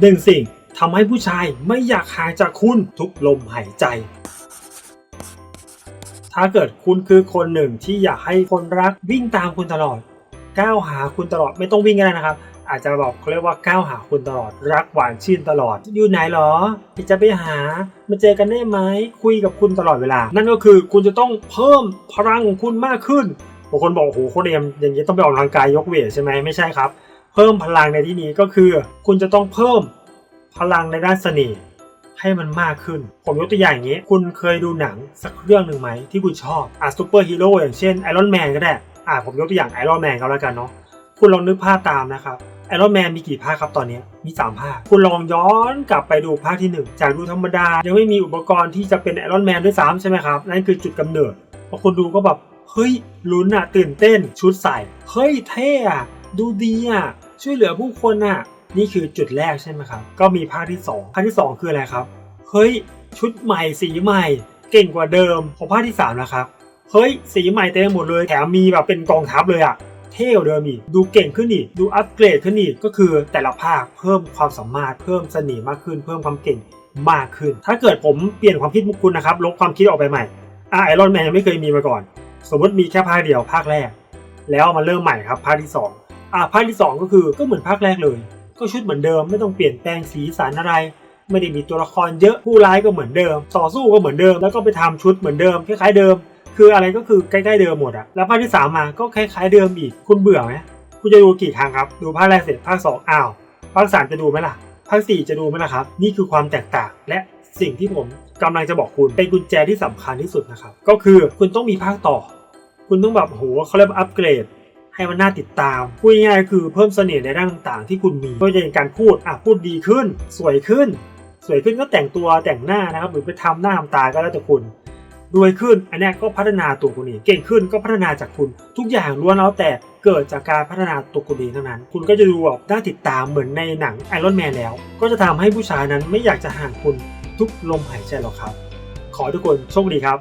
หนึ่งสิ่งทำให้ผู้ชายไม่อยากห่างจากคุณทุกลมหายใจ ถ้าเกิดคุณคือคนหนึ่งที่อยากให้คนรักวิ่งตามคุณตลอด ก้าวหาคุณตลอดไม่ต้องวิ่งก็ได้นะครับ อาจจะบอกเขาเรียกว่าก้าวหาคุณตลอด รักหวานชื่นตลอด อยู่ไหนหรอจะไปหามาเจอกันได้ไหมคุยกับคุณตลอดเวลา นั่นก็คือคุณจะต้องเพิ่มพลังของคุณมากขึ้นบางคนบอกโอ้โหโคตรเอ็มอย่างนี้ต้องไปออกกำลังกายยกเวทใช่ไหมไม่ใช่ครับ เพิ่มพลังในที่นี้ก็คือ คุณจะต้องเพิ่มพลังในด้านเสน่ห์ให้มันมากขึ้น ผมยกตัวอย่างอย่างนี้ คุณเคยดูหนังสักเรื่องหนึ่งไหมที่คุณชอบอะซูเปอร์ฮีโร่อย่างเช่นไอรอนแมนก็ได้อะผมยกตัวอย่างไอรอนแมนก็แล้วกันเนาะคุณลองนึกภาพตามนะครับไอรอนแมนมีกี่ภาคครับตอนนี้มี 3 ภาค คุณลองย้อนกลับไปดูภาคที่ 1 จากดูธรรมดา ยังไม่มีอุปกรณ์ที่จะเป็นไอรอนแมนด้วยซ้ำใช่ไหมครับ นั่นคือจุดกำเนิดพอคุณดูก็แบบ เฮ้ยลุ้นอะตื่นเต้นชุดใส่ เฮ้ยเท่อะ ดูดีอะช่วยเหลือผู้คนอะ นี่คือจุดแรกใช่ไหมครับ ก็มีภาคที่ 2 ภาคที่ 2 คืออะไรครับ เฮ้ย ชุดใหม่สีใหม่ เก่งกว่าเดิมของภาคที่3นะครับเฮ้ย สีใหม่เต็มหมดเลยแถมมีแบบเป็นกองทัพเลยอะเท่เดิมอีกดูเก่งขึ้นอีกดูอัปเกรดขึ้นอีกก็คือแต่ละภาคเพิ่มความสามารถเพิ่มเสน่ห์มากขึ้น เพิ่มความเก่งมากขึ้น ถ้าเกิดผมเปลี่ยนความคิดมุกคุณนะครับลบความคิดออกไปใหม่อะไอรอนแมนยังไม่เคยมีมาก่อน สมมติมีแค่ภาคเดียวภาคแรก แล้วมาเริ่มใหม่ครับภาคที่ส องอะภาคที่สองก็คือก็เหมือนภาคแรกเลย ก็ชุดเหมือนเดิมไม่ต้องเปลี่ยนแปลงสีสันอะไร ไม่ได้มีตัวละครเยอะผู้ร้ายก็เหมือนเดิมต่อสู้ก็เหมือนเดิม แล้วก็ไปทำชุดเหมือนเดิมคล้ายๆเดิม คืออะไรก็คือใกล้ๆเดิมหมดอะแล้วภาคที่สามมาก็คล้ายๆเดิมอีกคุณเบื่อไหมคุณจะดูกี่ครั้งครับดูภาคแรกเสร็จภาคสองอ้าวภาคสามจะดูไหมล่ะภาคสี่จะดูไหมล่ะครับ นี่คือความแตกต่างและสิ่งที่ผมกำลังจะบอกคุณเป็นกุญแจที่สำคัญที่สุดนะครับ ก็คือคุณต้องมีภาคต่อ คุณต้องแบบโหเขาเรียกว่าอัปเกรด ให้มันน่าติดตาม พูดง่ายๆคือเพิ่มเสน่ห์ในด้านต่างๆ ที่คุณมีไม่ว่าจะเป็นการพูดอะพูดดีขึ้น สวยขึ้น สวยขึ้นก็แต่งตัวแต่งหน้านะครับ หรือไปทำหน้าทำตาก็แล้วแต่คุณรวยขึ้น อันนี้ก็พัฒนาตัวคุณเองเก่งขึ้นก็พัฒนาจากคุณ ทุกอย่างล้วนแล้วแต่เกิดจากการพัฒนาตัวคุณเองเท่านั้น คุณก็จะดูแบบน่าติดตามเหมือนในหนังไอรอนแมนแล้ว ก็จะทำให้ผู้ชายนั้นไม่อยากจะห่างคุณทุกลมหายใจหรอกครับ ขอทุกคนโชคดีครับ